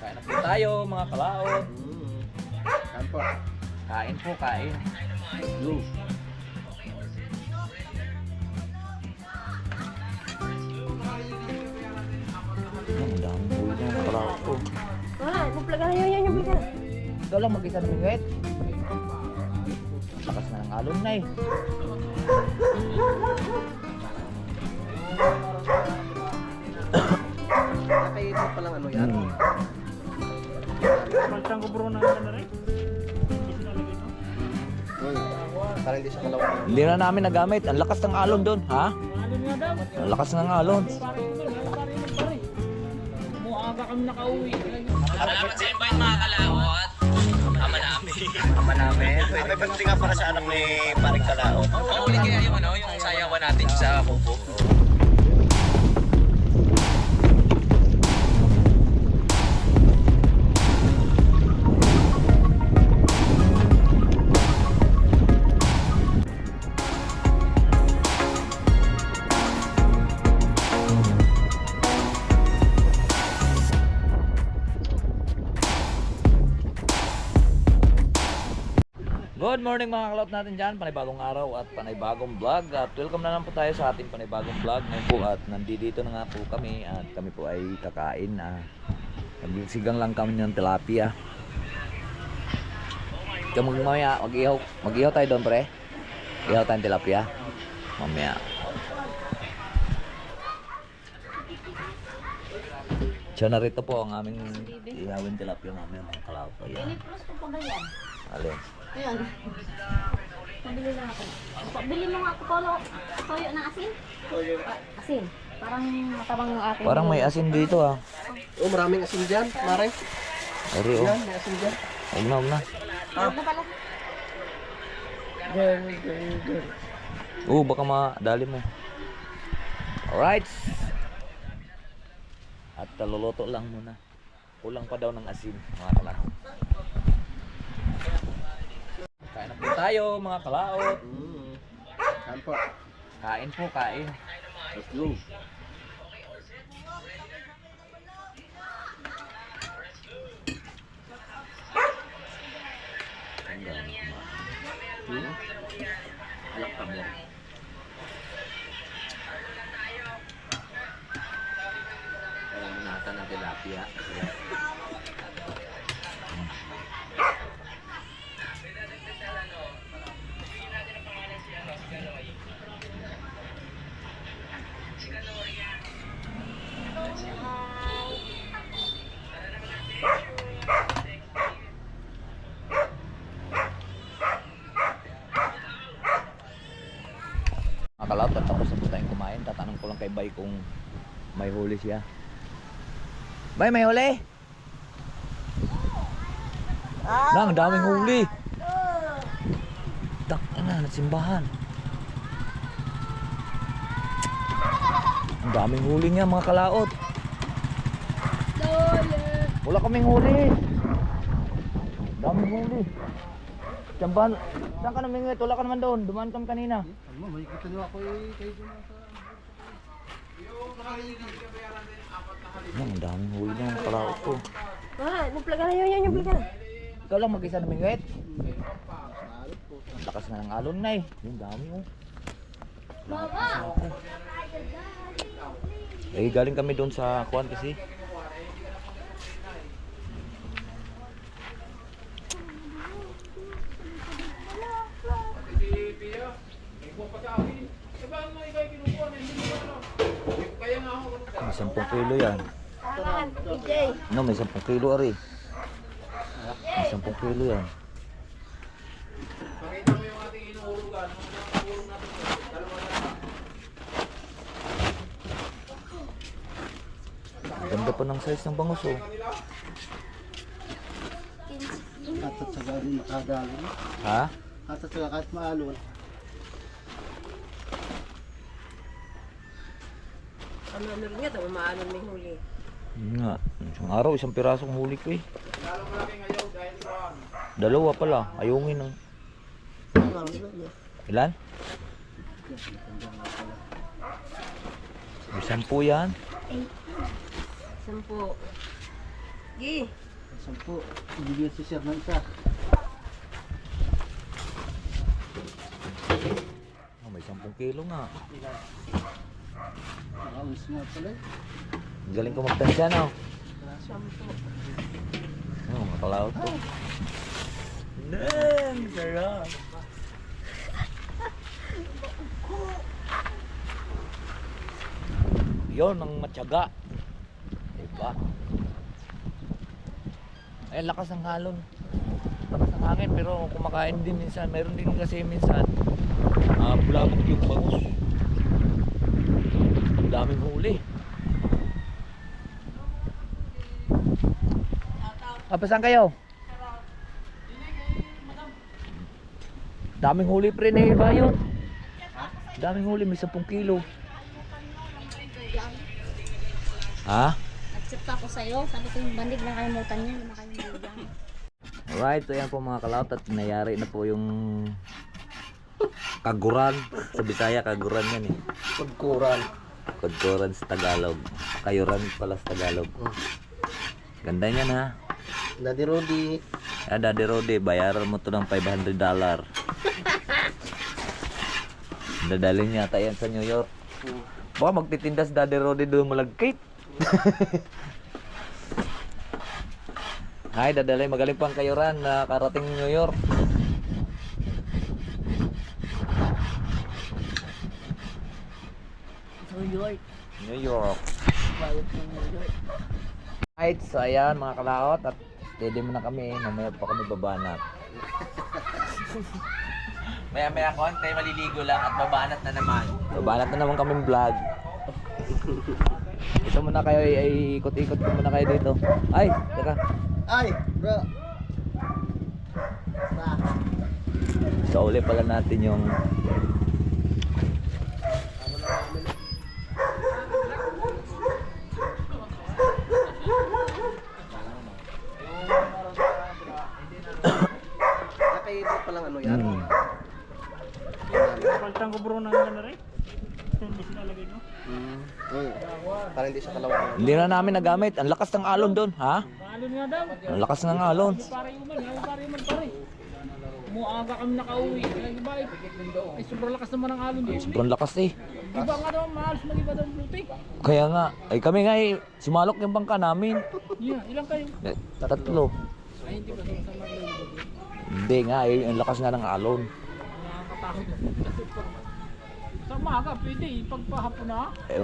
Kain na po tayo mga kalaot. Mm. Kain po. Kain po, kain. Yung. Ang mga kalaot po. Wala, na yun yung plaga. Ikaw lang mag-isa ng mingwet. Lakas na ng alon na eh. Nakainin mo palang ano yan? Hmm. Pagtang ko bro na ano rin. Para hindi siya kalawang. Hindi na namin nagamit. Ang lakas ng alon doon, ha? Alin nga daw. Ang lakas ng alon. Umuaga kami nakauwi. Salamat sa invite mga kalawat. Ama namin. Ama namin. May banti nga para sa anak ni Paring Kalao. Mahuli kaya yung ano, yung sayawan natin sa kubo. Good morning mga kalot natin dyan, panibagong araw at panibagong vlog. At welcome na naman po tayo sa ating panibagong vlog. Ngayon po at nandito na nga po kami at kami po ay kakain. Na nagsisigang lang kami ng tilapia. Ikaw mamaya, mag-ihaw, mag-ihaw tayo doon pre. Ihaw tayong tilapia. Mamaya. Siya narito po ang aming ihawin tilapia mamaya mga kalot Ayan, Plus ko pa ganyan. alin Ayan. Pabili lang ako. Pabili mo nga ako polo. Toyo na asin? Ah, asin. Parang matabang ng akin. Parang may asin dito ah Oh, maraming asin dyan, Mare. Eri oh, Yan, may asin dyan. huwag na, huwag na na pala? Girl, girl, girl. Oo, baka madali mo. Alright. At taluluto lang muna. Kulang pa daw ng asin, mga kalao. Kain na po tayo, mga kalaot. Mm. Kain po. Kain po, kain. Dami kumain. Hmm? Alak pa mo. Alam mo nata ng tilapia. Mga kalawat, at tapos na po tayong kumain. Tatanong ko lang kay Bay kung may huli siya. Bay, may huli? Nang, daming huli. Tak na, nasimbahan. Ang daming huli niya mga kalaot. Wala kaming huli. Daming huli. Tsambahan, saan ka namingwit? Wala ka naman doon. Dumaan kami kanina. Ano, may kita nyo ako eh, kayo dyan sa... Yan, ang daming huli ng mga kalaot ko. Wala, nagplaga na yun, yun yung plaga. Ikaw lang mag-isa ng mingwit. Lakas na ng alon na eh. Yung dami oh. Mama! Eh, galing kami doon sa kuan kasi. 10 kilo yan. No, may 10 kilo ari. May 10 kilo yan. Ganda pa ng size ng bangus oh. At at saka din makadali. Ha? At at saka kahit maalon. Ano, ano rin nga, umaanon may huli. Yun nga. Isang araw, isang pirasong huli ko eh. Dalawa pala. Ayungin ng... Ilan? May sampu yan. Sampo. Gi. Sampu. Ibigyan si Sir ng isa. Oh, may 10 kilo nga. Nakaulis nga pala. eh. Galing ko magtansya, no? Oh, mga kalawot to. Nang, sarap. Yon ang matyaga. Diba? Ay, lakas ng halon. Lakas ng hangin, pero kumakain din minsan. Meron din kasi minsan, ah bulabog yung bangus. Daming huli. Apa saan kayo? Daming huli pre na iba yun. Daming huli, may 10 kilo. Ha? Nag-chat ako sa'yo. Sabi ko yung bandig na kalimutan niya. Hindi makalimutan. Alright, so yan po mga kalaut at nayari na po yung kaguran. Sa Bisaya, kaguran yan eh. Pagkuran. Kaguran sa Tagalog. Kayuran pala sa Tagalog. Ganda niyan ha. Daddy Rudy. Ah, Daddy Rode, bayaran mo to ng 500 dollar. Dadalhin yata yan sa New York. Baka magtitinda si Daddy Rode doon malagkit. Ay, dadalhin. Magaling pang kayuran na karating New York. New York. New York. Bayot ng New York. Right, so ayan mga kalaot at ready mo na kami. Mamaya pa kami babanat. Maya maya konti, maliligo lang at babanat na naman. Babanat na naman kami vlog. Ito muna kayo, ay, ay ikot-ikot ko muna kayo dito. Ay, teka. Ay, bro. Sa. So uli pala natin yung Nakaibig pa lang ano yan. hmm, Paltang ko bro na ano rin. Hindi sinalagay mo. Hmm. Hmm. Para hindi siya kalawangan. hindi na namin nagamit. Ang lakas ng alon doon, ha? Paalon nga daw. Ang lakas ng alon. Pare uman, pare uman pare. Umuaga kami nakauwi. Ay, iba eh. Ay, sobrang lakas naman ang alon dito. Sobrang lakas eh. Iba nga daw, maalas mag-iba daw ang buti. Kaya nga, ay kami nga eh, sumalok yung bangka namin. Yeah, ilang kayo? Eh, Tatlo. Ay, hindi ba sa mga Hindi nga eh, ang lakas nga ng alon. Nakakatakot. Umaga, pwede eh. Pagpahapon na. Eh,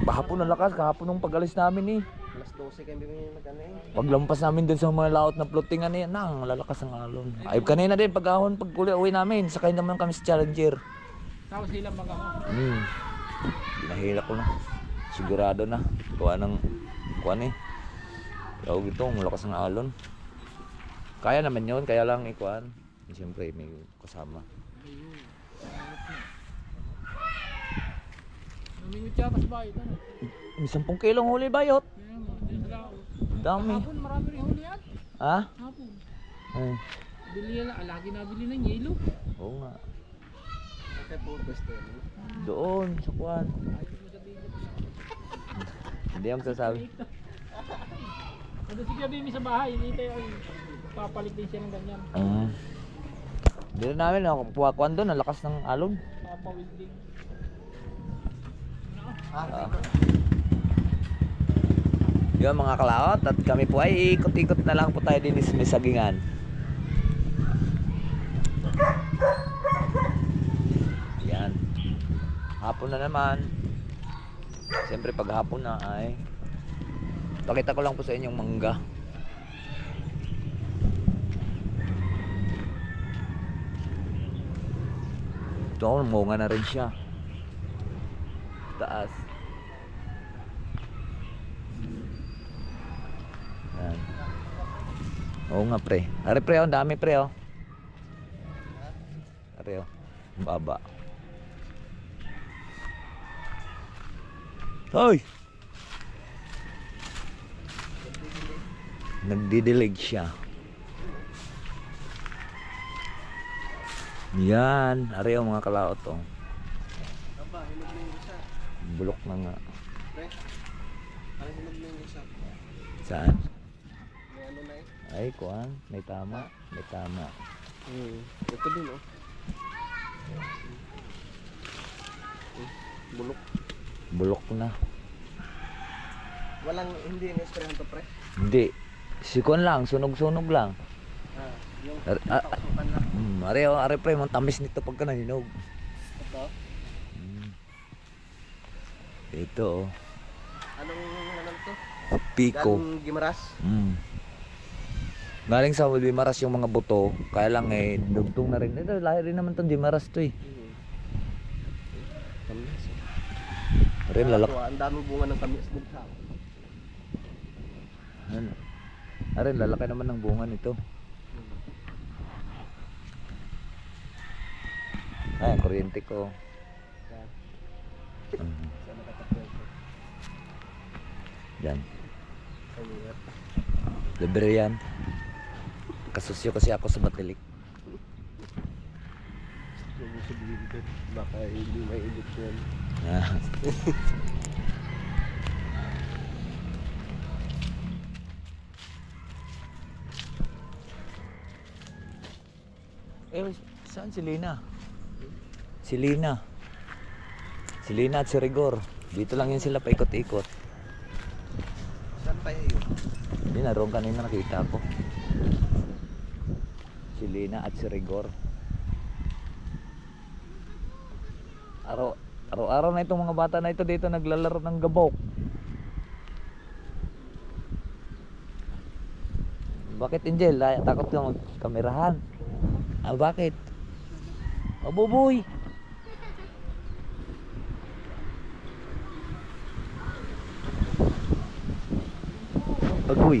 pagpahapon ang lakas, kahapon nung pag-alis namin eh. Alas 12 kami nag-ano eh. Paglampas namin dun sa mga laot na floatingan na yan, nang lalakas ang alon. Ay, kanina din, pag-ahon, pag uwi namin, sakay naman kami sa Challenger. Tapos sila mag ako. Hmm. Binahila ko na. Sigurado na. Kuha ng, kuha ni. Tawag ito, malakas ang alon. Kaya naman yun, kaya lang ikuan. Siyempre, may kasama. Namingot siya sa bahay. Ano? May 10 kilong huli bayot. Yun. Dami. Hapon, marami rin huli yan. Ha? Hapon. Ay, Bili na, lagi nabili ng yelo. oo nga. Kaya po pwesto yan. Doon, sa kuan. Hindi ang sasabi. Ano si Gabi sa bahay, hindi tayo ay papalit din siya ng ganyan. Mm. Hindi na namin, no, kuha-kuhan doon, ang lakas ng alon. Papawid din. Ah. Yun mga kalaot at kami po ay ikot-ikot na lang po tayo din sa may sagingan. Yan. Hapon na naman. Siyempre pag hapon na ay Pakita ko lang po sa inyong mangga. Ito, munga na rin siya. Taas. Yan. Oo nga pre. Ari pre, oh, ang dami pre oh. Ari oh. Baba. Hoy! Nagdidilig siya. Yan. Ari oh, mga kalaot oh. Aba, hinog na yung isa. Bulok na nga. Pre. Parang hinog na. Saan? may kuan, may tama, may tama. Hmm. Ito din oh. Bulok. Bulok na. Walang, hindi yung sprayan to pre. Hindi. Sikon lang, sunog-sunog lang. Ah, yung ah, lang. Hmm, are, are pre, mo tamis nito pagka naninog. Ito. Ito oh, Anong, anong to? piko. Galing Gimaras. Mm. Galing sa Dimaras yung mga buto, kaya lang eh, dugtong na rin. Ito, lahi rin naman tong Dimaras to eh. Hmm. Tamis. Rin, lalak. Ito, ang daming bunga ng tamis sa Ano? Arin, lalaki naman ng bunga nito. Ay, ang kuryente ko. Yan. Mhm. Sa nakatakbo ko. Yan. Libre yan. Kasusyo kasi ako sa mo sabihin ko. Baka hindi mainit yan. Ah. eh, saan si Lina? Si Lina. Si Lina at si Rigor. Dito lang yun sila paikot-ikot. Saan pa yun? Hindi na roon kanina nakita ko. Si Lina at si Rigor. Araw, araw-araw na itong mga bata na ito dito naglalaro ng gabok. Bakit Angel? Ay, takot ka magkamerahan. Ah, bakit? Oh, buboy. Agoy.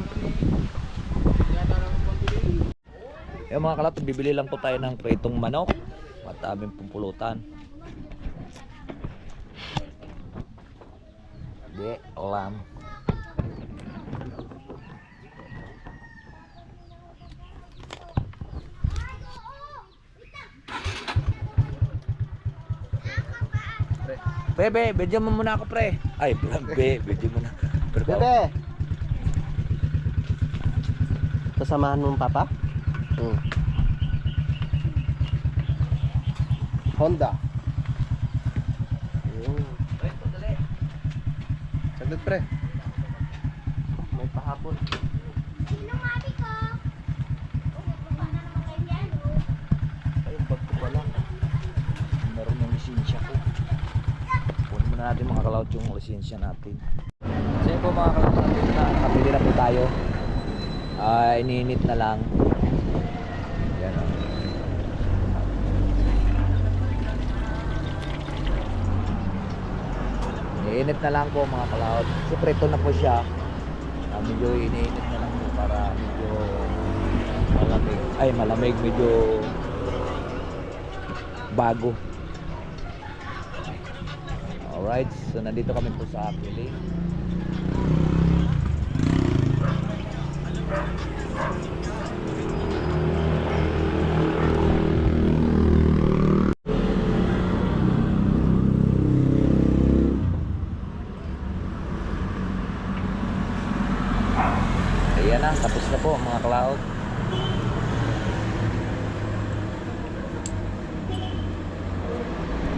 Yung mga kalap, bibili lang po tayo ng pritong manok at aming pumpulutan. Di, lam. Pre, be, bedyan mo muna ako, pre. Ay, be, bedyan mo na. Pre, Bebe! Kasamahan mo ang papa? Hmm. Honda. Yun. Saglit pre. May pahapon. Ay, bag ko pala. Meron yung lisensya ko. Kunin muna natin mga kalaut yung lisensya natin. So yun po mga kalaut natin na nakapili na po tayo. Ah, iniinit na lang. Yan o. Iniinit na lang po mga kalaut. Siyempre ito na po siya. Ah, medyo iniinit na lang po para medyo malamig. Ay, malamig. Medyo bago. Alright, so nandito kami po sa Apili. Ayan na, tapos na po mga cloud.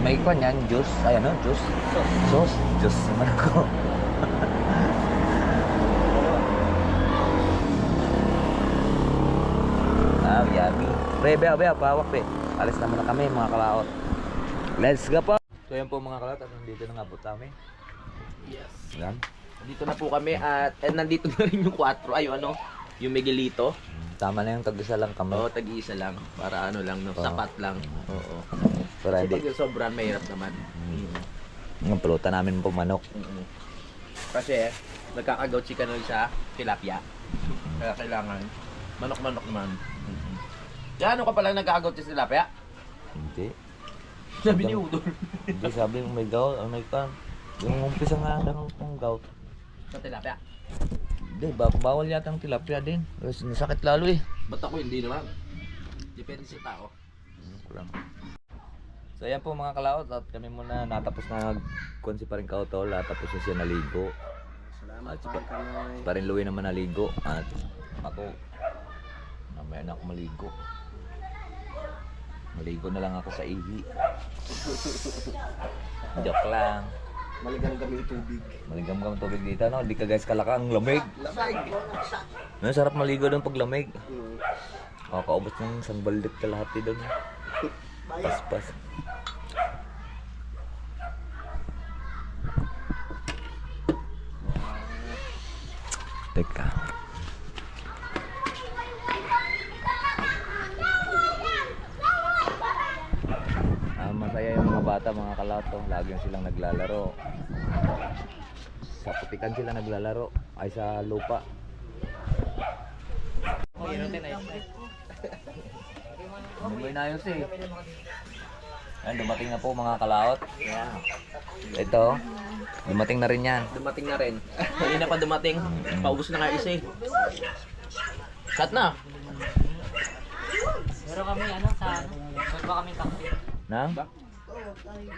May kwan yan, juice. Ay ano, juice? Sauce. Juice naman ako. yummy. Pre, be, be, pawak, be. Alis na kami, mga kalaot. Let's go po. So yan po mga kalaot, at nandito na nga po kami. Yes. Yan. Dito na po kami at eh, nandito na rin yung 4. Ay, yung ano, yung Miguelito. Tama na yung tag-isa lang kami. Oo, tag-iisa lang. Para ano lang, no? Oo. Sapat lang. Oo. Para Kasi hindi. pag sobrang mahirap naman. Yung pulutan namin po manok. Mm-mm. Kasi, nagkakagout si Kanoy sa tilapia. Kaya kailangan, manok-manok naman. Mm-mm. Kaya ano ka pala nagkakagout sa tilapia? Hindi. Sabi ni Udol. Hindi sabi mo may gout, oh, may kan. Yung umpisa nga lang ng gout. sa tilapia. Hindi, ba bawal yata ang tilapia din. Kasi nasakit lalo eh. Ba't ako hindi naman? Depende sa tao. Lang. So ayan po mga kalaot at kami muna natapos na nagkonsi pa rin kautol at tapos na siya naligo. Salamat At pa kanoy. Pa rin Louie naman naligo at ako Mamaya na ako maligo. Maligo na lang ako sa ihi. Joke lang. Maligang kami tubig. Maligam kang tubig dito, no? Di ka guys kalakang lamig. Lamig! No, sarap maligo doon pag lamig. Hmm. Kakaubos ng isang baldet kalahati doon. Paspas. Teka. Ah, masaya yung mga bata, mga kalato. Lagi silang naglalaro. Sa putikan sila naglalaro. Ay sa lupa. Ano ba inayos eh? Ayan, dumating na po mga kalaot. Yeah. Ito, dumating na rin yan. Dumating na rin. Kanina pa dumating. Paubos na nga isa eh. Cut na. Pero kami ano sa ano, wala ba kami takti? Nang? Yes.